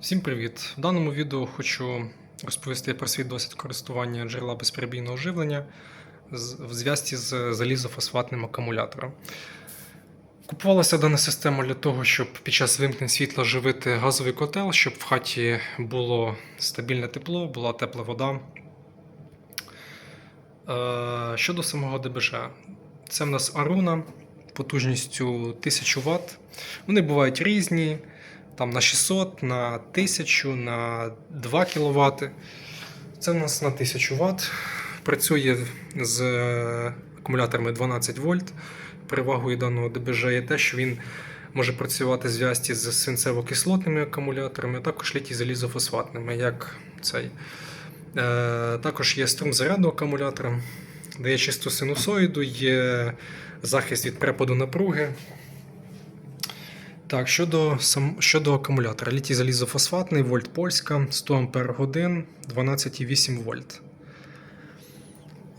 Всім привіт! В даному відео хочу розповісти про свій досвід користування джерела безперебійного живлення в зв'язці з залізофосфатним акумулятором. Купувалася дана система для того, щоб під час вимкнень світла живити газовий котел, щоб в хаті було стабільне тепло, була тепла вода. Е, Щодо самого ДБЖ, це в нас Аруна потужністю 1000 Вт. Вони бувають різні там на 600, на 1000, на 2 кВт. Це в нас на 1000 Вт. Працює з е, акумуляторами 12 вольт. Перевагою даного ДБЖ є те, що він може працювати зв'язці з свинцево-кислотними акумуляторами, а також літій залізофосфатними, як цей. Е, також є струм заряду акумулятора, дає чисту синусоїду, є захист від перепаду напруги. Так, щодо, сам, щодо акумулятора. Літій залізофосфатний, вольт польська, 100 Ампер годин, 12,8 вольт.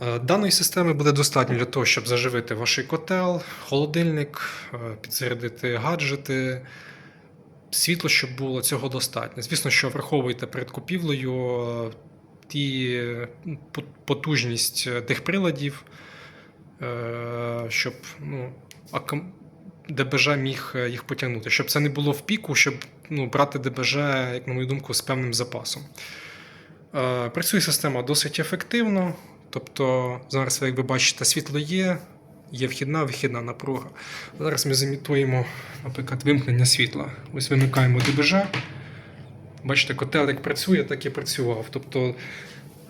Е, Даної системи буде достатньо для того, щоб заживити ваш котел, холодильник, е, підзарядити гаджети, світло, щоб було цього достатньо. Звісно, що враховуйте перед купівлею е, ті потужність тих приладів, щоб ну, ДБЖ міг е, їх потягнути, щоб це не було в піку, щоб ну, брати ДБЖ, як на мою думку, з певним запасом. Е, Працює система досить ефективно. Тобто, зараз, як ви бачите, світло є, є вхідна, вихідна напруга. Зараз ми замітуємо, наприклад, вимкнення світла. Ось вимикаємо ДБЖ. Бачите, котел як працює, так і працював. Тобто,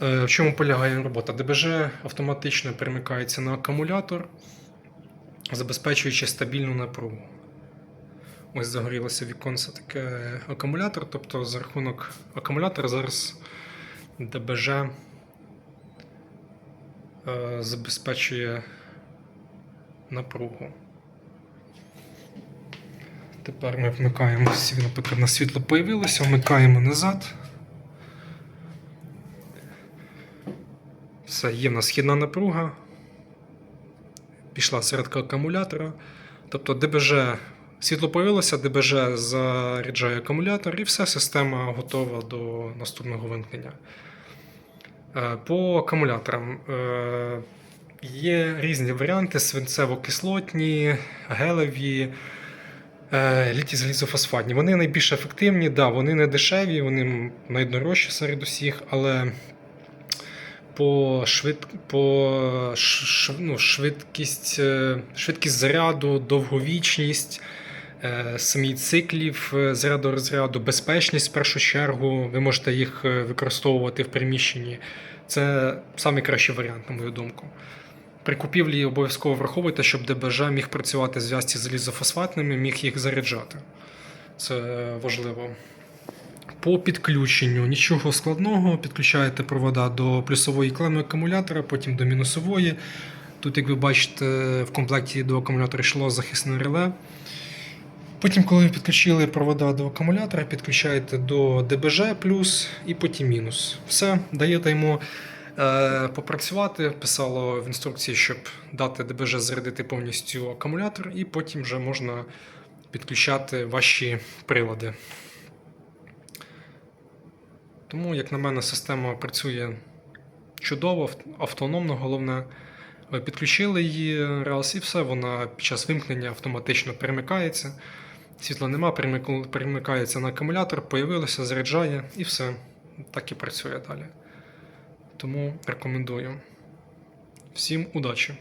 е, в чому полягає робота? ДБЖ автоматично перемикається на акумулятор, забезпечуючи стабільну напругу. Ось загорілося віконце таке акумулятор. Тобто, за рахунок акумулятора зараз ДБЖ е, забезпечує напругу. Тепер ми вмикаємо, наприклад, на світло появилося, вмикаємо назад. Все, є в нас східна напруга. Пішла зарядка акумулятора. Тобто ДБЖ світло появилося, ДБЖ заряджає акумулятор і все, система готова до наступного вимкнення. Е, По акумуляторам е, є різні варіанти: свинцево-кислотні, гелеві, е, літій-залізофосфатні. Вони найбільш ефективні, да, вони не дешеві, вони найдорожчі серед усіх, але по, швид... по ш... ну, швидкість, е, швидкість заряду, довговічність. е, Самі циклів е, заряду розряду, безпечність в першу чергу, ви можете їх використовувати в приміщенні. Це найкращий варіант, на мою думку. При купівлі обов'язково враховуйте, щоб ДБЖ міг працювати в зв'язці з залізофосфатними, міг їх заряджати. Це важливо. По підключенню нічого складного. Підключаєте провода до плюсової клеми акумулятора, потім до мінусової. Тут, як ви бачите, в комплекті до акумулятора йшло захисне реле. Потім, коли ви підключили провода до акумулятора, підключаєте до ДБЖ плюс і потім мінус. Все, даєте йому е, попрацювати. Писало в інструкції, щоб дати ДБЖ зарядити повністю акумулятор, і потім вже можна підключати ваші прилади. Тому, як на мене, система працює чудово, автономно, головне. Ви підключили її раз і все, вона під час вимкнення автоматично перемикається. Світла нема, перемикається на акумулятор, появилося, заряджає і все. Так і працює далі. Тому рекомендую. Всім удачі!